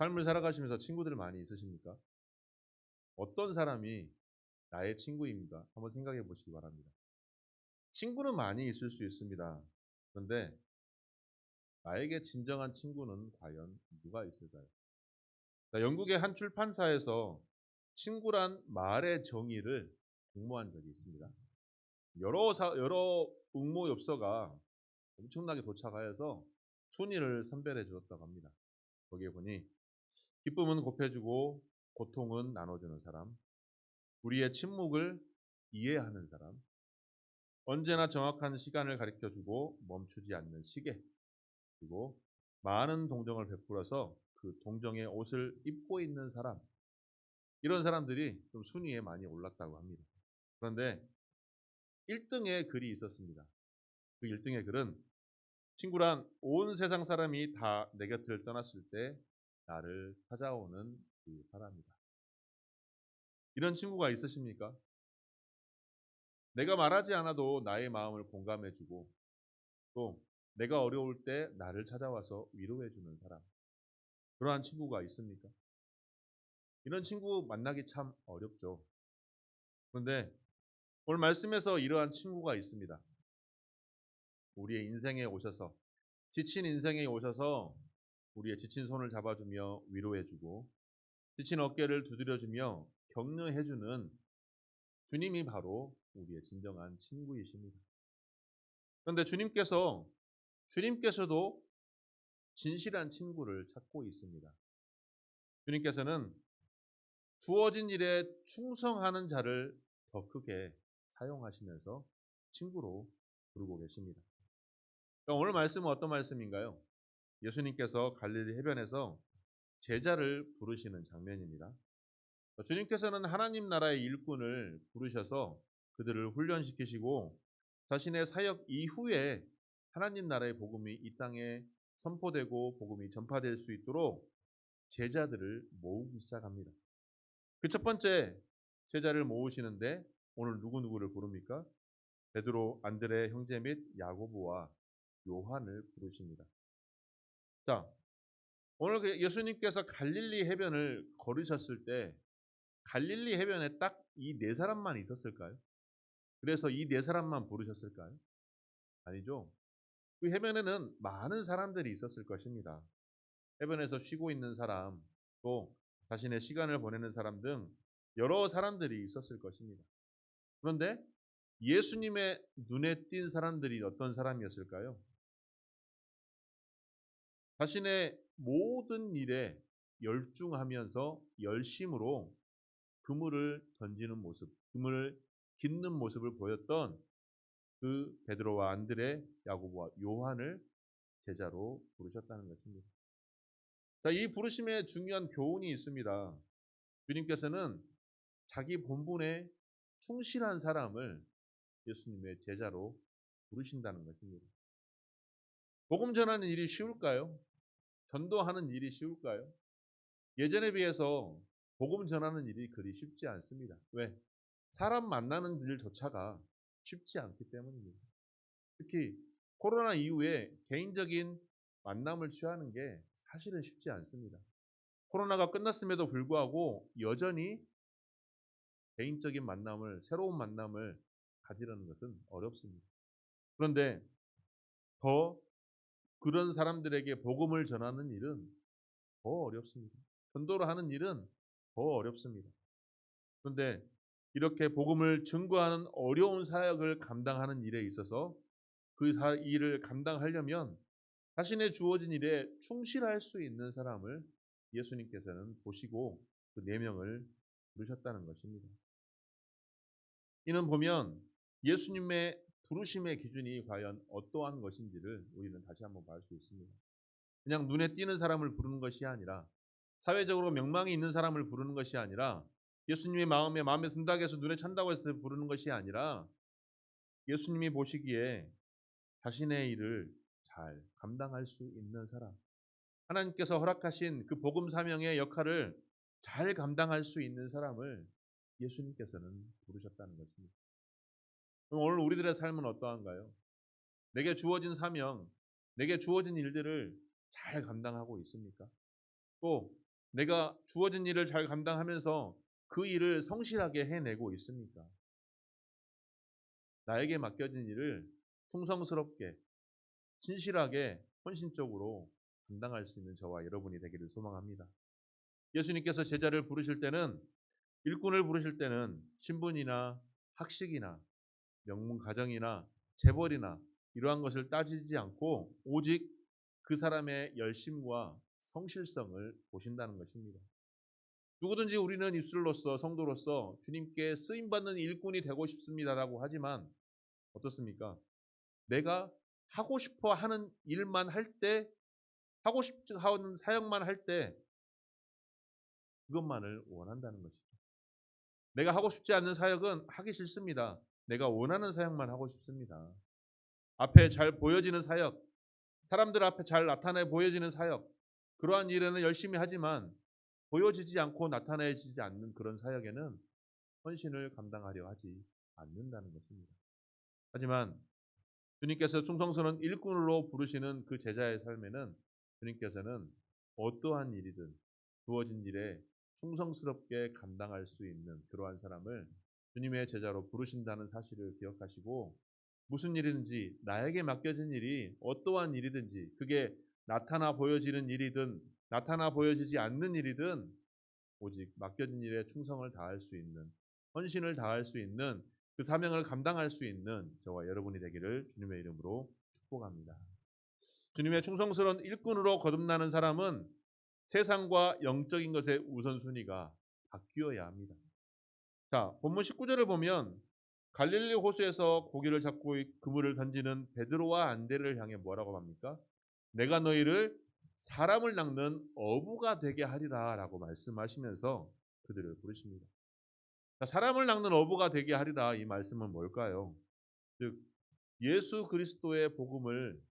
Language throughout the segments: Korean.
삶을 살아가시면서 친구들 많이 있으십니까? 어떤 사람이 나의 친구입니까? 한번 생각해 보시기 바랍니다. 친구는 많이 있을 수 있습니다. 그런데 나에게 진정한 친구는 과연 누가 있을까요? 자, 영국의 한 출판사에서 친구란 말의 정의를 공모한 적이 있습니다. 여러 사, 여러 응모 엽서가 엄청나게 도착하여서 순위를 선별해 주었다고 합니다. 거기에 보니 기쁨은 곱해주고 고통은 나눠주는 사람, 우리의 침묵을 이해하는 사람, 언제나 정확한 시간을 가르쳐주고 멈추지 않는 시계, 그리고 많은 동정을 베풀어서 그 동정의 옷을 입고 있는 사람, 이런 사람들이 좀 순위에 많이 올랐다고 합니다. 그런데 1등의 글이 있었습니다. 그 1등의 글은 친구란 온 세상 사람이 다 내 곁을 떠났을 때 나를 찾아오는 그 사람이다. 이런 친구가 있으십니까? 내가 말하지 않아도 나의 마음을 공감해주고 또 내가 어려울 때 나를 찾아와서 위로해주는 사람. 그러한 친구가 있습니까? 이런 친구 만나기 참 어렵죠. 그런데 오늘 말씀에서 이러한 친구가 있습니다. 우리의 인생에 오셔서 지친 인생에 오셔서 우리의 지친 손을 잡아주며 위로해주고 지친 어깨를 두드려주며 격려해주는 주님이 바로 우리의 진정한 친구이십니다. 그런데 주님께서 주님께서도 진실한 친구를 찾고 있습니다. 주님께서는 주어진 일에 충성하는 자를 더 크게 사용하시면서 친구로 부르고 계십니다. 오늘 말씀은 어떤 말씀인가요? 예수님께서 갈릴리 해변에서 제자를 부르시는 장면입니다. 주님께서는 하나님 나라의 일꾼을 부르셔서 그들을 훈련시키시고 자신의 사역 이후에 하나님 나라의 복음이 이 땅에 선포되고 복음이 전파될 수 있도록 제자들을 모으기 시작합니다. 그 첫 번째 제자를 모으시는데 오늘 누구누구를 부릅니까? 베드로, 안드레 형제 및 야고보와 요한을 부르십니다. 자, 오늘 그 예수님께서 갈릴리 해변을 걸으셨을 때 갈릴리 해변에 딱 이 네 사람만 있었을까요? 그래서 이 네 사람만 부르셨을까요? 아니죠. 그 해변에는 많은 사람들이 있었을 것입니다. 해변에서 쉬고 있는 사람, 또 자신의 시간을 보내는 사람 등 여러 사람들이 있었을 것입니다. 그런데 예수님의 눈에 띈 사람들이 어떤 사람이었을까요? 자신의 모든 일에 열중하면서 열심으로 그물을 던지는 모습, 그물을 깃는 모습을 보였던 그 베드로와 안드레, 야고보와 요한을 제자로 부르셨다는 것입니다. 자, 이 부르심에 중요한 교훈이 있습니다. 주님께서는 자기 본분에 충실한 사람을 예수님의 제자로 부르신다는 것입니다. 복음 전하는 일이 쉬울까요? 전도하는 일이 쉬울까요? 예전에 비해서 복음 전하는 일이 그리 쉽지 않습니다. 왜? 사람 만나는 일조차가 쉽지 않기 때문입니다. 특히 코로나 이후에 개인적인 만남을 취하는 게 사실은 쉽지 않습니다. 코로나가 끝났음에도 불구하고 여전히 개인적인 만남을, 새로운 만남을 가지려는 것은 어렵습니다. 그런데 더 그런 사람들에게 복음을 전하는 일은 더 어렵습니다. 전도를 하는 일은 더 어렵습니다. 그런데 이렇게 복음을 증거하는 어려운 사역을 감당하는 일에 있어서 그 일을 감당하려면 자신의 주어진 일에 충실할 수 있는 사람을 예수님께서는 보시고 그 네 명을 부르셨다는 것입니다. 이는 보면 예수님의 부르심의 기준이 과연 어떠한 것인지를 우리는 다시 한번 볼수 있습니다. 그냥 눈에 띄는 사람을 부르는 것이 아니라 사회적으로 명망이 있는 사람을 부르는 것이 아니라 예수님의 마음에 마음에 든다고 해서 눈에 찬다고 해서 부르는 것이 아니라 예수님이 보시기에 자신의 일을 잘 감당할 수 있는 사람 하나님께서 허락하신 그 복음 사명의 역할을 잘 감당할 수 있는 사람을 예수님께서는 부르셨다는 것입니다. 그럼 오늘 우리들의 삶은 어떠한가요? 내게 주어진 사명, 내게 주어진 일들을 잘 감당하고 있습니까? 또 내가 주어진 일을 잘 감당하면서 그 일을 성실하게 해내고 있습니까? 나에게 맡겨진 일을 충성스럽게, 진실하게, 헌신적으로 감당할 수 있는 저와 여러분이 되기를 소망합니다. 예수님께서 제자를 부르실 때는 일꾼을 부르실 때는 신분이나 학식이나 명문 가정이나 재벌이나 이러한 것을 따지지 않고 오직 그 사람의 열심과 성실성을 보신다는 것입니다. 누구든지 우리는 입술로서 성도로서 주님께 쓰임 받는 일꾼이 되고 싶습니다라고 하지만 어떻습니까? 내가 하고 싶어 하는 일만 할 때, 하고 싶은 하는 사역만 할 때, 그것만을 원한다는 것이죠. 내가 하고 싶지 않는 사역은 하기 싫습니다. 내가 원하는 사역만 하고 싶습니다. 앞에 잘 보여지는 사역, 사람들 앞에 잘 나타내 보여지는 사역, 그러한 일에는 열심히 하지만 보여지지 않고 나타내지지 않는 그런 사역에는 헌신을 감당하려 하지 않는다는 것입니다. 하지만 주님께서 충성스러운 일꾼으로 부르시는 그 제자의 삶에는 주님께서는 어떠한 일이든 주어진 일에 충성스럽게 감당할 수 있는 그러한 사람을 주님의 제자로 부르신다는 사실을 기억하시고 무슨 일이든지 나에게 맡겨진 일이 어떠한 일이든지 그게 나타나 보여지는 일이든 나타나 보여지지 않는 일이든 오직 맡겨진 일에 충성을 다할 수 있는 헌신을 다할 수 있는 그 사명을 감당할 수 있는 저와 여러분이 되기를 주님의 이름으로 축복합니다. 주님의 충성스러운 일꾼으로 거듭나는 사람은 세상과 영적인 것의 우선순위가 바뀌어야 합니다. 자, 본문 19절을 보면 갈릴리 호수에서 고기를 잡고 그물을 던지는 베드로와 안데를 향해 뭐라고 합니까? 내가 너희를 사람을 낚는 어부가 되게 하리라라고 말씀하시면서 그들을 부르십니다. 사람을 낚는 어부가 되게 하리라 이 말씀은 뭘까요? 즉 예수 그리스도의 복음을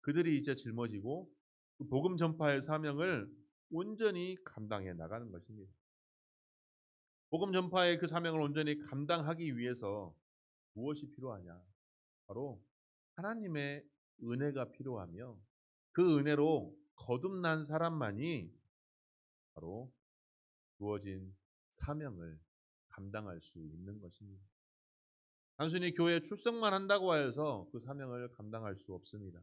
그들이 이제 짊어지고 그 복음 전파의 사명을 온전히 감당해 나가는 것입니다. 복음 전파의 그 사명을 온전히 감당하기 위해서 무엇이 필요하냐? 바로 하나님의 은혜가 필요하며 그 은혜로 거듭난 사람만이 바로 주어진 사명을 감당할 수 있는 것입니다. 단순히 교회에 출석만 한다고 하여서 그 사명을 감당할 수 없습니다.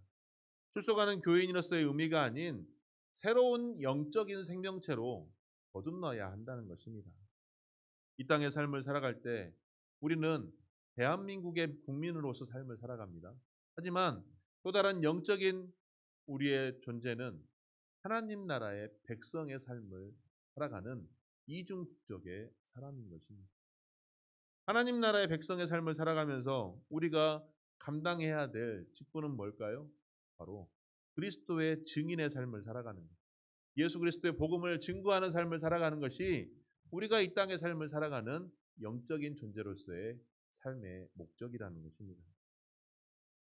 출석하는 교인으로서의 의미가 아닌 새로운 영적인 생명체로 거듭나야 한다는 것입니다. 이 땅의 삶을 살아갈 때 우리는 대한민국의 국민으로서 삶을 살아갑니다. 하지만 또 다른 영적인 우리의 존재는 하나님 나라의 백성의 삶을 살아가는 이중 국적의 사람인 것입니다. 하나님 나라의 백성의 삶을 살아가면서 우리가 감당해야 될 직분은 뭘까요? 바로 그리스도의 증인의 삶을 살아가는 것. 예수 그리스도의 복음을 증거하는 삶을 살아가는 것이 우리가 이 땅의 삶을 살아가는 영적인 존재로서의 삶의 목적이라는 것입니다.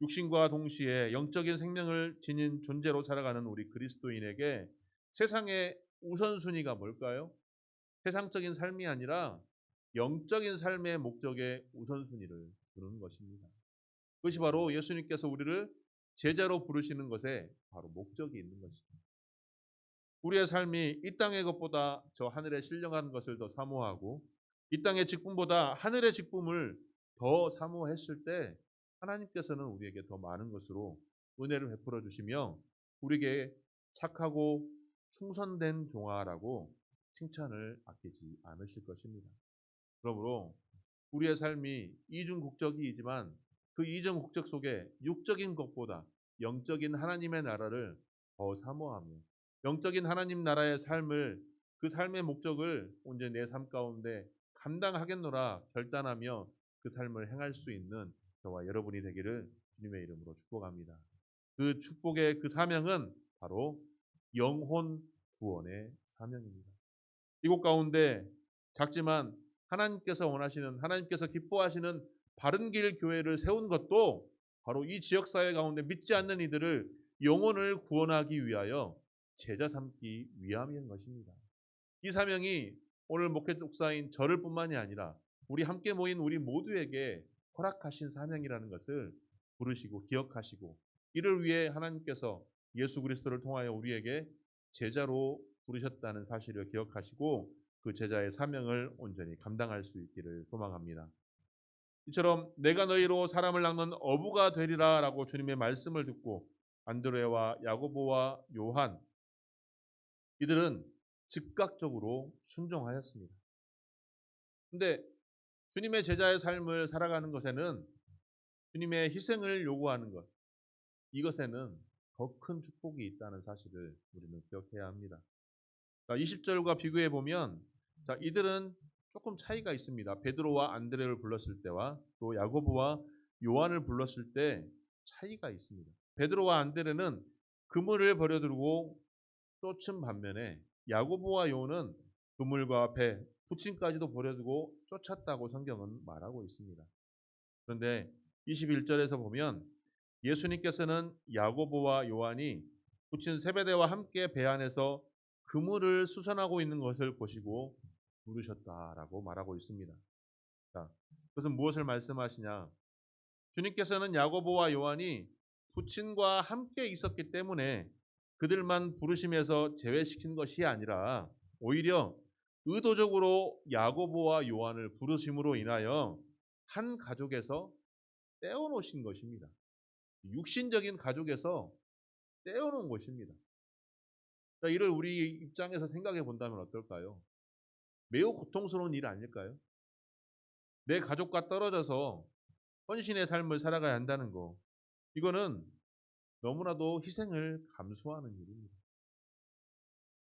육신과 동시에 영적인 생명을 지닌 존재로 살아가는 우리 그리스도인에게 세상의 우선순위가 뭘까요? 세상적인 삶이 아니라 영적인 삶의 목적에 우선순위를 두는 것입니다. 그것이 바로 예수님께서 우리를 제자로 부르시는 것에 바로 목적이 있는 것입니다. 우리의 삶이 이 땅의 것보다 저 하늘에 신령한 것을 더 사모하고 이 땅의 직분보다 하늘의 직분을 더 사모했을 때 하나님께서는 우리에게 더 많은 것으로 은혜를 베풀어 주시며 우리에게 착하고 충성된 종아라고 칭찬을 아끼지 않으실 것입니다. 그러므로 우리의 삶이 이중 국적이지만 그 이중 국적 속에 육적인 것보다 영적인 하나님의 나라를 더 사모하며 영적인 하나님 나라의 삶을 그 삶의 목적을 온전히 내삶 가운데 감당하겠노라 결단하며 그 삶을 행할 수 있는 저와 여러분이 되기를 주님의 이름으로 축복합니다. 그 축복의 그 사명은 바로 영혼 구원의 사명입니다. 이곳 가운데 작지만 하나님께서 원하시는 하나님께서 기뻐하시는 바른 길 교회를 세운 것도 바로 이 지역 사회 가운데 믿지 않는 이들을 영혼을 구원하기 위하여 제자 삼기 위함인 것입니다. 이 사명이 오늘 목회 독사인 저를 뿐만이 아니라 우리 함께 모인 우리 모두에게 허락하신 사명이라는 것을 부르시고 기억하시고 이를 위해 하나님께서 예수 그리스도를 통하여 우리에게 제자로 부르셨다는 사실을 기억하시고 그 제자의 사명을 온전히 감당할 수 있기를 소망합니다. 이처럼 내가 너희로 사람을 낚는 어부가 되리라라고 주님의 말씀을 듣고 안드레와 야고보와 요한 이들은 즉각적으로 순종하였습니다. 근데 주님의 제자의 삶을 살아가는 것에는 주님의 희생을 요구하는 것 이것에는 더 큰 축복이 있다는 사실을 우리는 기억해야 합니다. 20절과 비교해 보면 자, 이들은 조금 차이가 있습니다. 베드로와 안드레를 불렀을 때와 또 야고보와 요한을 불렀을 때 차이가 있습니다. 베드로와 안드레는 그물을 버려두고 쫓은 반면에 야고보와 요한은 그물과 배, 부침까지도 버려두고 쫓았다고 성경은 말하고 있습니다. 그런데 21절에서 보면 예수님께서는 야고보와 요한이 부친 세베대와 함께 배 안에서 그물을 수선하고 있는 것을 보시고 부르셨다라고 말하고 있습니다. 자, 그것은 무엇을 말씀하시냐? 주님께서는 야고보와 요한이 부친과 함께 있었기 때문에 그들만 부르심에서 제외시킨 것이 아니라 오히려 의도적으로 야고보와 요한을 부르심으로 인하여 한 가족에서 떼어놓으신 것입니다. 육신적인 가족에서 떼어놓은 것입니다. 자, 이를 우리 입장에서 생각해 본다면 어떨까요? 매우 고통스러운 일 아닐까요? 내 가족과 떨어져서 헌신의 삶을 살아가야 한다는 거. 이거는 너무나도 희생을 감수하는 일입니다.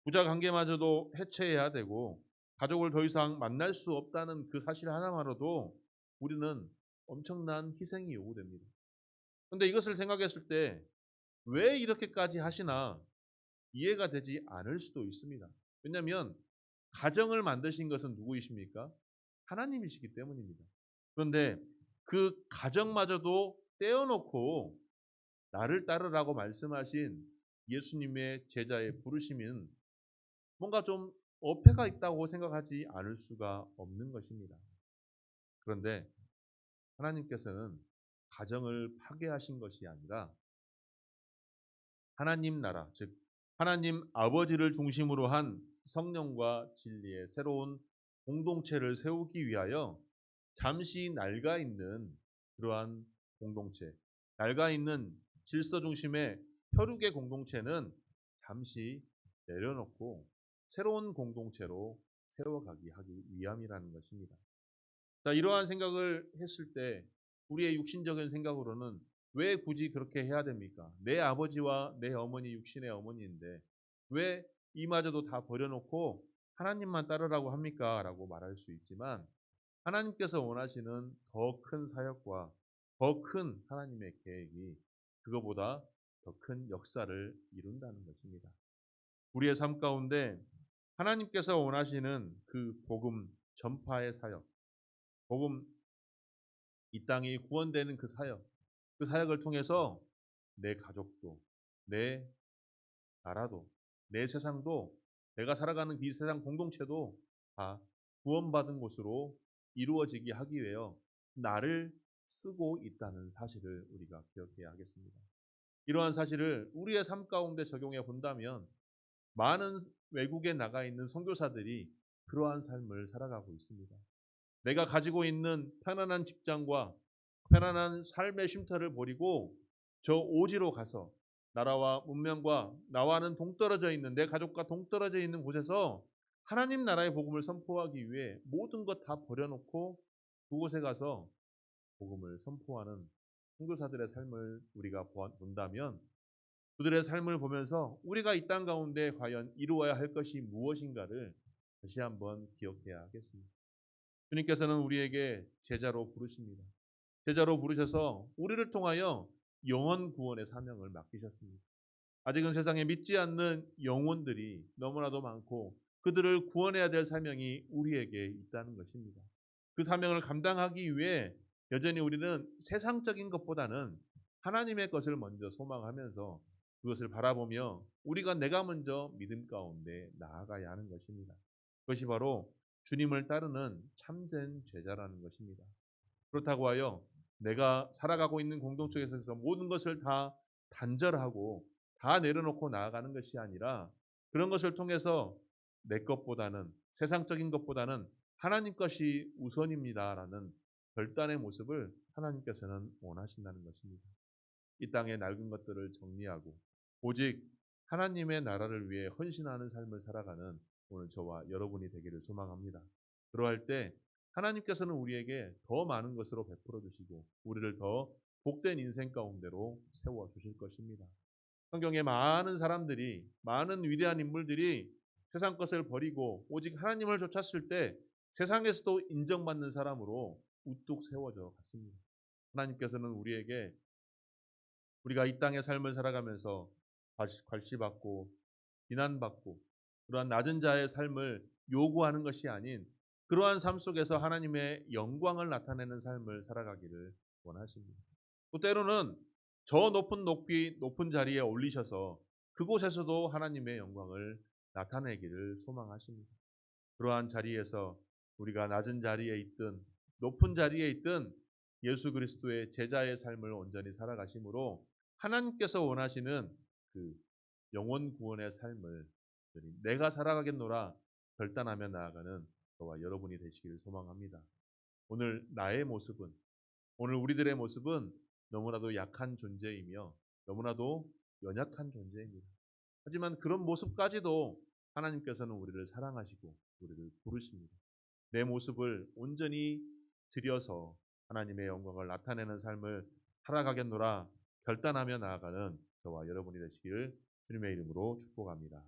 부자 관계마저도 해체해야 되고 가족을 더 이상 만날 수 없다는 그 사실 하나만으로도 우리는 엄청난 희생이 요구됩니다. 그런데 이것을 생각했을 때 왜 이렇게까지 하시나 이해가 되지 않을 수도 있습니다. 왜냐하면 가정을 만드신 것은 누구이십니까? 하나님이시기 때문입니다. 그런데 그 가정마저도 떼어놓고 나를 따르라고 말씀하신 예수님의 제자의 부르심은 뭔가 좀 어폐가 있다고 생각하지 않을 수가 없는 것입니다. 그런데 하나님께서는 가정을 파괴하신 것이 아니라 하나님 나라, 즉 하나님 아버지를 중심으로 한 성령과 진리의 새로운 공동체를 세우기 위하여 잠시 낡아 있는 그러한 공동체, 낡아 있는 질서 중심의 혈육의 공동체는 잠시 내려놓고 새로운 공동체로 세워가기 하기 위함이라는 것입니다. 자, 이러한 생각을 했을 때 우리의 육신적인 생각으로는 왜 굳이 그렇게 해야 됩니까? 내 아버지와 내 어머니 육신의 어머니인데 왜 이마저도 다 버려놓고 하나님만 따르라고 합니까? 라고 말할 수 있지만 하나님께서 원하시는 더 큰 사역과 더 큰 하나님의 계획이 그거보다 더 큰 역사를 이룬다는 것입니다. 우리의 삶 가운데 하나님께서 원하시는 그 복음 전파의 사역, 복음 이 땅이 구원되는 그 사역, 그 사역을 통해서 내 가족도, 내 나라도, 내 세상도, 내가 살아가는 이 세상 공동체도 다 구원받은 곳으로 이루어지게 하기 위하여 나를 쓰고 있다는 사실을 우리가 기억해야 하겠습니다. 이러한 사실을 우리의 삶 가운데 적용해 본다면 많은 외국에 나가 있는 선교사들이 그러한 삶을 살아가고 있습니다. 내가 가지고 있는 편안한 직장과 편안한 삶의 쉼터를 버리고 저 오지로 가서 나라와 문명과 나와는 동떨어져 있는 내 가족과 동떨어져 있는 곳에서 하나님 나라의 복음을 선포하기 위해 모든 것 다 버려놓고 그곳에 가서 복음을 선포하는 선교사들의 삶을 우리가 본다면 그들의 삶을 보면서 우리가 이 땅 가운데 과연 이루어야 할 것이 무엇인가를 다시 한번 기억해야 하겠습니다. 주님께서는 우리에게 제자로 부르십니다. 제자로 부르셔서 우리를 통하여 영원 구원의 사명을 맡기셨습니다. 아직은 세상에 믿지 않는 영혼들이 너무나도 많고 그들을 구원해야 될 사명이 우리에게 있다는 것입니다. 그 사명을 감당하기 위해 여전히 우리는 세상적인 것보다는 하나님의 것을 먼저 소망하면서 그것을 바라보며 우리가 내가 먼저 믿음 가운데 나아가야 하는 것입니다. 그것이 바로 주님을 따르는 참된 제자라는 것입니다. 그렇다고 하여 내가 살아가고 있는 공동체에서 모든 것을 다 단절하고 다 내려놓고 나아가는 것이 아니라 그런 것을 통해서 내 것보다는 세상적인 것보다는 하나님 것이 우선입니다라는 결단의 모습을 하나님께서는 원하신다는 것입니다. 이 땅의 낡은 것들을 정리하고 오직 하나님의 나라를 위해 헌신하는 삶을 살아가는 오늘 저와 여러분이 되기를 소망합니다. 그러할 때 하나님께서는 우리에게 더 많은 것으로 베풀어 주시고 우리를 더 복된 인생 가운데로 세워 주실 것입니다. 성경에 많은 사람들이 많은 위대한 인물들이 세상 것을 버리고 오직 하나님을 쫓았을 때 세상에서도 인정받는 사람으로 우뚝 세워져 갔습니다. 하나님께서는 우리에게 우리가 이 땅의 삶을 살아가면서 괄시- 괄시받고 비난받고 그러한 낮은 자의 삶을 요구하는 것이 아닌 그러한 삶 속에서 하나님의 영광을 나타내는 삶을 살아가기를 원하십니다. 또 때로는 저 높은 높이 높은 자리에 올리셔서 그곳에서도 하나님의 영광을 나타내기를 소망하십니다. 그러한 자리에서 우리가 낮은 자리에 있든 높은 자리에 있든 예수 그리스도의 제자의 삶을 온전히 살아가심으로 하나님께서 원하시는 그 영원 구원의 삶을 내가 살아가겠노라 결단하며 나아가는 저와 여러분이 되시기를 소망합니다. 오늘 나의 모습은 오늘 우리들의 모습은 너무나도 약한 존재이며 너무나도 연약한 존재입니다. 하지만 그런 모습까지도 하나님께서는 우리를 사랑하시고 우리를 부르십니다. 내 모습을 온전히 들여서 하나님의 영광을 나타내는 삶을 살아가겠노라 결단하며 나아가는 저와 여러분이 되시기를 주님의 이름으로 축복합니다.